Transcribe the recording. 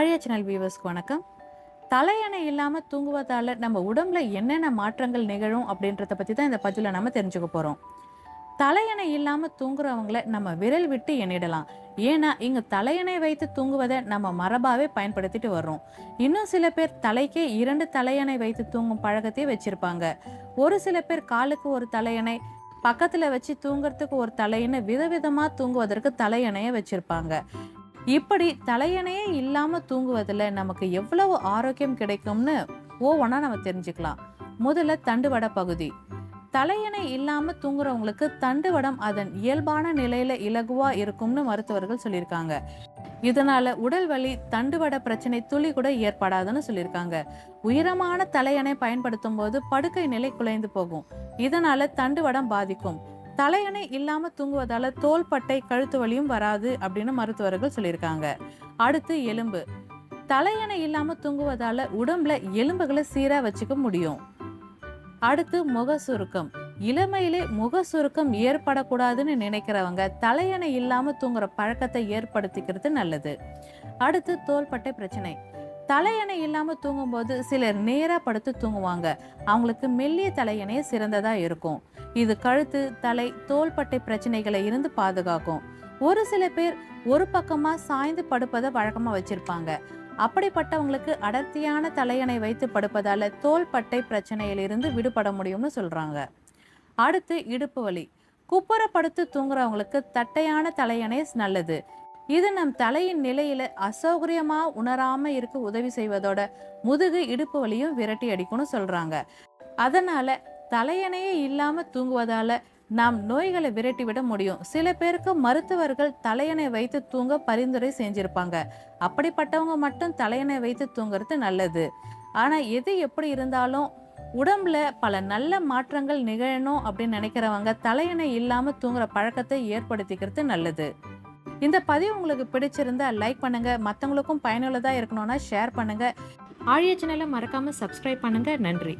Channel வியூவர்ஸ்க்கு வணக்கம். தலையணை இல்லாமல் தூங்குவதால் நம்ம உடம்புல என்னென்ன மாற்றங்கள் நிகழும் அப்படின்றத பற்றி தான் இந்த பதிவில் நம்ம தெரிஞ்சுக்க போகிறோம் தலையணை இல்லாமல் தூங்குறவங்கள நம்ம விரல் விட்டு எண்ணிடலாம். ஏன்னா இங்கே தலையணை வைத்து தூங்குவதை நம்ம மரபாகவே பயன்படுத்திட்டு வர்றோம். இன்னும் சில பேர் தலைக்கே இரண்டு தலையணை வைத்து தூங்கும் பழக்கத்தையே வச்சுருப்பாங்க. ஒரு சில பேர் காலுக்கு ஒரு தலையணை பக்கத்தில் வச்சு தூங்குறதுக்கு ஒரு தலையணை விதவிதமாக தூங்குவதற்கு தலையணையை வச்சுருப்பாங்க. இப்படி தலையணையே இல்லாம தூங்குவதில் நமக்கு எவ்வளவு ஆரோக்கியம் கிடைக்கும்னு ஒவ்வொன்றா நம்ம தெரிஞ்சுக்கலாம். முதல்ல தண்டுவட பகுதி. தலையணை இல்லாம தூங்குறவங்களுக்கு தண்டுவடம் அதன் இயல்பான நிலையில இலகுவா இருக்கும்னு மருத்துவர்கள் சொல்லியிருக்காங்க. இதனால உடல் வலி தண்டுவட பிரச்சனை துளி கூட ஏற்படாதுன்னு சொல்லியிருக்காங்க. உயரமான தலையணை பயன்படுத்தும் போது படுக்கை நிலை குலைந்து போகும். இதனால தண்டுவடம் பாதிக்கும். தலையணை இல்லாம தூங்குவதால தோள்பட்டை கழுத்து வலியும் வராது அப்படின்னு மருத்துவர்கள் சொல்லியிருக்காங்க. அடுத்து எலும்பு. தலையணை இல்லாம தூங்குவதால உடம்புல எலும்புகளை சீரா வச்சுக்க முடியும். அடுத்து முக சுருக்கம் இளமையிலே முக சுருக்கம் ஏற்படக்கூடாதுன்னு நினைக்கிறவங்க தலையணை இல்லாம தூங்குற பழக்கத்தை ஏற்படுத்திக்கிறது நல்லது. அடுத்து தோள்பட்டை பிரச்சனை. தலையணை இல்லாமல் தூங்கும்போது சிலர் நேராக படுத்து தூங்குவாங்க. அவங்களுக்கு மெல்லிய தலையணையே சிறந்ததாக இருக்கும். இது கழுத்து தலை தோள்பட்டை பிரச்சனைகளை இருந்து பாதுகாக்கும். ஒரு சில பேர் ஒரு பக்கமாக சாய்ந்து படுப்பதை வழக்கமாக வச்சிருப்பாங்க. அப்படிப்பட்டவங்களுக்கு அடர்த்தியான தலையணை வைத்து படுப்பதால தோள்பட்டை பிரச்சனையிலிருந்து விடுபட முடியும்னு சொல்கிறாங்க அடுத்து இடுப்பு வலி. குப்புற படுத்து தூங்குறவங்களுக்கு தட்டையான தலையணை நல்லது. இது நம் தலையின் நிலையில அசௌகரியமா உணராம இருக்க உதவி செய்வதோட முதுகு இடுப்பு வலியும் விரட்டி அடிக்கும்னு சொல்றாங்க. அதனால தலையணையே இல்லாம தூங்குவதால நாம் நோய்களை விரட்டி விட முடியும். சில பேருக்கு மருத்துவர்கள் தலையணை வைத்து தூங்க பரிந்துரை செஞ்சிருப்பாங்க. அப்படிப்பட்டவங்க மட்டும் தலையணை வைத்து தூங்குறது நல்லது. ஆனா எது எப்படி இருந்தாலும் உடம்புல பல நல்ல மாற்றங்கள் நிகழணும் அப்படின்னு நினைக்கிறவங்க தலையணை இல்லாம தூங்குற பழக்கத்தை ஏற்படுத்திக்கிறது நல்லது. இந்த பதிவு உங்களுக்கு பிடிச்சிருந்தா லைக் பண்ணுங்க. மற்றவங்களுக்கும் பயனுள்ளதாக இருக்கணும்னா ஷேர் பண்ணுங்க. ஆழிய சேனலை மறக்காம சப்ஸ்கிரைப் பண்ணுங்க. நன்றி.